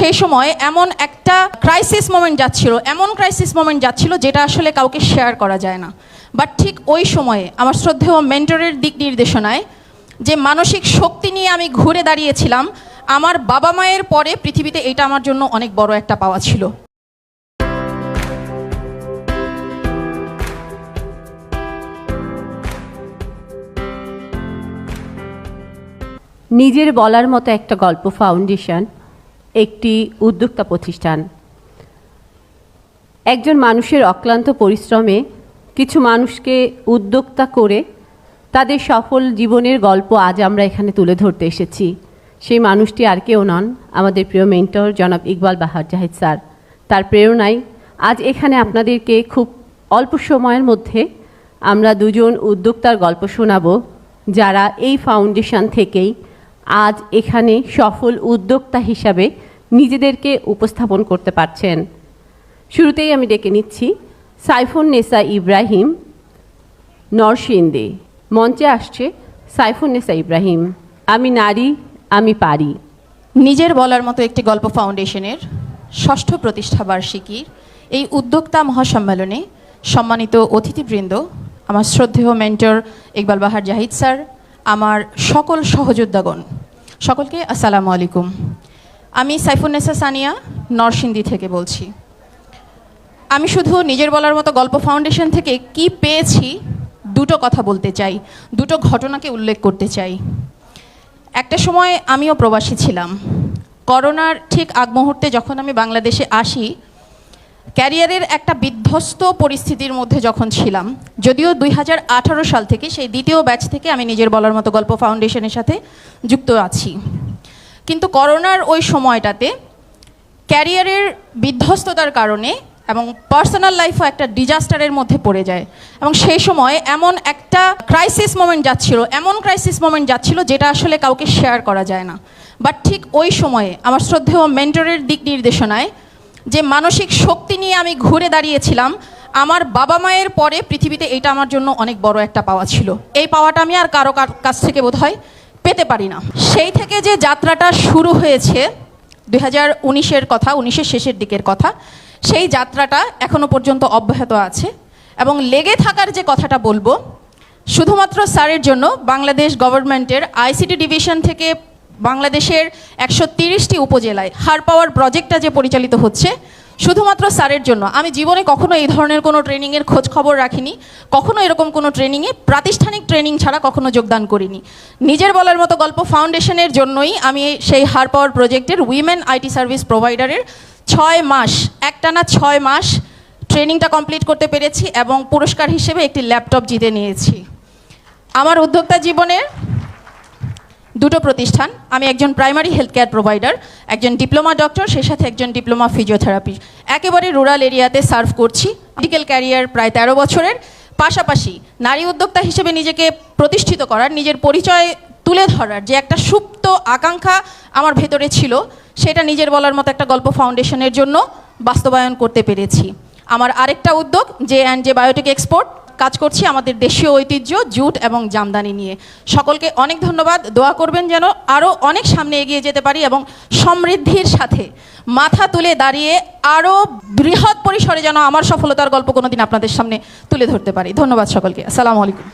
সেই সময় এমন একটা ক্রাইসিস মোমেন্ট যাচ্ছিল, এমন ক্রাইসিস মোমেন্ট যাচ্ছিল যেটা আসলে কাউকে শেয়ার করা যায় না। বাট ঠিক ওই সময়ে আমার শ্রদ্ধেয় মেন্টরের দিক নির্দেশনায় যে মানসিক শক্তি নিয়ে আমি ঘুরে দাঁড়িয়েছিলাম, আমার বাবা মায়ের পরে পৃথিবীতে এটা আমার জন্য অনেক বড় একটা পাওয়া ছিল। নিজের বলার মতো একটা গল্প ফাউন্ডেশন একটি উদ্যোক্তা প্রতিষ্ঠান। একজন মানুষের অক্লান্ত পরিশ্রমে কিছু মানুষকে উদ্যোক্তা করে তাদের সফল জীবনের গল্প আজ আমরা এখানে তুলে ধরতে এসেছি। সেই মানুষটি আর কেউ নন আমাদের প্রিয় মেন্টর জনাব ইকবাল বাহার জাহিদ স্যার। তার প্রেরণায় আজ এখানে আপনাদেরকে খুব অল্প সময়ের মধ্যে আমরা দুজন উদ্যোক্তার গল্প শোনাবো, যারা এই ফাউন্ডেশন থেকেই আজ এখানে সফল উদ্যোক্তা হিসাবে নিজেদেরকে উপস্থাপন করতে পারছেন। শুরুতেই আমি ডেকে নিচ্ছি সাইফুন নেসা ইব্রাহিম নরসিন্দে মঞ্চে আসছে সাইফুন নেসা ইব্রাহিম। আমি নারী, আমি পারি। নিজের বলার মতো একটি গল্প ফাউন্ডেশনের ষষ্ঠ প্রতিষ্ঠা বার্ষিকীর এই উদ্যোক্তা মহাসম্মেলনে সম্মানিত অতিথিবৃন্দ, আমার শ্রদ্ধেয় মেন্টর ইকবাল বাহার জাহিদ স্যার আমার সকল সহযোদ্ধাগণ। সকলকে আসসালামু আলাইকুম। আমি সাইফুন্নেসা সানিয়া, নরসিংদী থেকে বলছি। আমি শুধু নিজের বলার মতো গল্প ফাউন্ডেশন থেকে কি পেয়েছি দুটো কথা বলতে চাই, দুটো ঘটনাকে উল্লেখ করতে চাই। একটা সময় আমিও প্রবাসী ছিলাম। করোনার ঠিক আগ মুহূর্তে যখন আমি বাংলাদেশে আসি ক্যারিয়ারের একটা বিধ্বস্ত পরিস্থিতির মধ্যে যখন ছিলাম, যদিও দুই হাজার আঠারো সাল থেকে সেই দ্বিতীয় ব্যাচ থেকে আমি নিজের বলার মতো গল্প ফাউন্ডেশনের সাথে যুক্ত আছি। কিন্তু করোনার ওই সময়টাতে ক্যারিয়ারের বিধ্বস্ততার কারণে এবং পার্সোনাল লাইফও একটা ডিজাস্টারের মধ্যে পড়ে যায় এবং সেই সময় এমন একটা ক্রাইসিস মোমেন্ট যাচ্ছিল, এমন ক্রাইসিস মোমেন্ট যাচ্ছিল যেটা আসলে কাউকে শেয়ার করা যায় না। বাট ঠিক ওই সময়ে আমার শ্রদ্ধেয় মেন্টরের দিক নির্দেশনায় যে মানসিক শক্তি নিয়ে আমি ঘুরে দাঁড়িয়েছিলাম, আমার বাবা মায়ের পরে পৃথিবীতে এটা আমার জন্য অনেক বড় একটা পাওয়া ছিল। এই পাওয়াটা আমি আর কারও কাছ থেকে বোধ হয় পেতে পারি না। সেই থেকে যে যাত্রাটা শুরু হয়েছে, দুই হাজার উনিশের কথা, উনিশের শেষের দিকের কথা, সেই যাত্রাটা এখনও পর্যন্ত অব্যাহত আছে এবং লেগে থাকার যে কথাটা বলব, শুধুমাত্র স্যারের জন্য বাংলাদেশ গভর্নমেন্টের আইসিটি ডিভিশন থেকে বাংলাদেশের একশো তিরিশটি উপজেলায় হার পাওয়ার প্রজেক্টটা যে পরিচালিত হচ্ছে, শুধুমাত্র স্যারের জন্য। আমি জীবনে কখনো এই ধরনের কোনো ট্রেনিংয়ের খোঁজ খবর রাখিনি, কখনো এরকম কোনো ট্রেনিংয়ে, প্রাতিষ্ঠানিক ট্রেনিং ছাড়া কখনো যোগদান করিনি। নিজের বলার মতো গল্প ফাউন্ডেশনের জন্যই আমি সেই হার পাওয়ার প্রজেক্টের উইমেন আইটি সার্ভিস প্রোভাইডারের ছয় মাস, একটানা ছয় মাস ট্রেনিংটা কমপ্লিট করতে পেরেছি এবং পুরস্কার হিসেবে একটি ল্যাপটপ জিতে নিয়েছি। আমার উদ্যোক্তা জীবনের দুটো প্রতিষ্ঠান। আমি একজন প্রাইমারি হেলথ কেয়ার প্রোভাইডার একজন ডিপ্লোমা ডক্টর সেই সাথে একজন ডিপ্লোমা ফিজিওথেরাপি একেবারে রুরাল এরিয়াতে সার্ভ করছি। মেডিকেল ক্যারিয়ার প্রায় তেরো বছরের। পাশাপাশি নারী উদ্যোক্তা হিসেবে নিজেকে প্রতিষ্ঠিত করার, নিজের পরিচয় তুলে ধরার যে একটা সুপ্ত আকাঙ্ক্ষা আমার ভেতরে ছিল, সেটা নিজের বলার মতো একটা গল্প ফাউন্ডেশনের জন্য বাস্তবায়ন করতে পেরেছি। আমার আরেকটা উদ্যোগ J and J biotech export কাজ করছি আমাদের দেশীয় ঐতিহ্য, জুট এবং জামদানি নিয়ে। সকলকে অনেক ধন্যবাদ। দোয়া করবেন যেন আরও অনেক সামনে এগিয়ে যেতে পারি এবং সমৃদ্ধির সাথে মাথা তুলে দাঁড়িয়ে আরও বৃহৎ পরিসরে যেন আমার সফলতার গল্প কোনোদিন আপনাদের সামনে তুলে ধরতে পারি। ধন্যবাদ সকলকে। আসসালামু আলাইকুম।